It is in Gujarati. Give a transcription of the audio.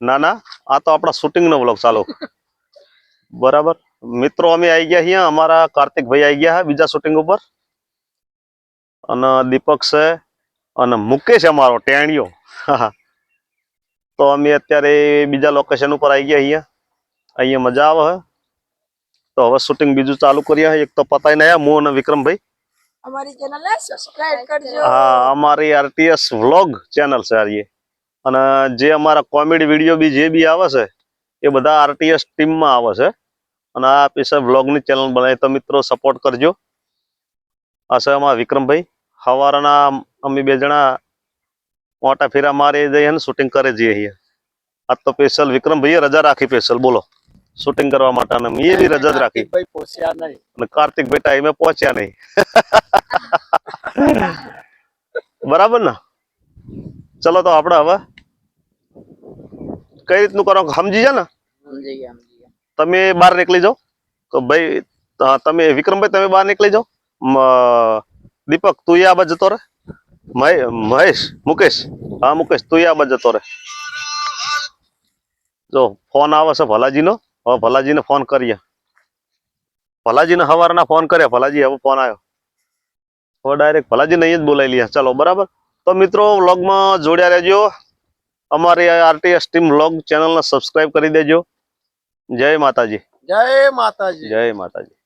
ના ના આ તો આપણા શૂટિંગ નો વ્લોગ ચાલો. બરાબર? મિત્રો અમે આવી ગયા અહીંયા અમારા કાર્તિકભાઈ આવી ગયા બીજા શૂટિંગ ઉપર. અને દીપક છે અને મુકેશ અમારો ટેણીઓ તો અમે અત્યારે બીજા લોકેશન ઉપર આવી ગયા અહીંયા અહીંયા મજા આવે તો હવે શૂટિંગ બીજું ચાલુ કરીએ એક તો પતાઈને આવ્યા હું અને વિક્રમભાઈ અમારી ચેનલ સબસ્ક્રાઇબ કરજો. હા અમારી આરટીએસ વ્લોગ ચેનલ છે આ એ. અને જે અમારા કોમેડી વીડિયો બી જે બી આવે છે એ બધા આરટીએસ ટીમમાં આવે છે. અને આ સ્પેશિયલ વ્લોગની ચેનલ બનાવી. તો મિત્રો સપોર્ટ કરજો. આ છે અમારા વિક્રમભાઈ. સવારના અમે બે જણા મોટા ફેરા મારી જઈએ ને શૂટિંગ કરે જઈએ અહીંયા આ તો સ્પેશિયલ વિક્રમભાઈએ રજા રાખી સ્પેશિયલ બોલો. શૂટિંગ કરવા માટે અને એ બી રજા જ રાખી. નહીં. અને કાર્તિકભાઈ ટાઈમે પહોંચ્યા નહીં. બરાબર ને? ચલો તો આપણે હવે કઈ રીતનું કરો? સમજી જા ને? તમે બહાર નીકળી જાઓ. તો ભાઈ તમે વિક્રમભાઈ તમે બહાર નીકળી જાઓ. દીપક તું આ બાજુ જતો રે મહે- મહેશ મુકેશ. હા મુકેશ તું આ બાજુ જતો રે જો ફોન આવે છે ભલાજીનો. હવે ભલાજીને ફોન કરીએ. ભલાજીને સવારના ફોન કર્યા. ભલાજી હવે ફોન આવ્યો. હવે ડાયરેક્ટ ભલાજીને નહીં જ બોલાવી લે. ચાલો બરાબર? તો મિત્રો વ્લોગમાં જોડ્યા રહેજો. અમારી આરટીએસ ટીમ વ્લોગ ચેનલને સબસ્ક્રાઈબ કરી દેજો. જય માતાજી. જય માતાજી. જય માતાજી.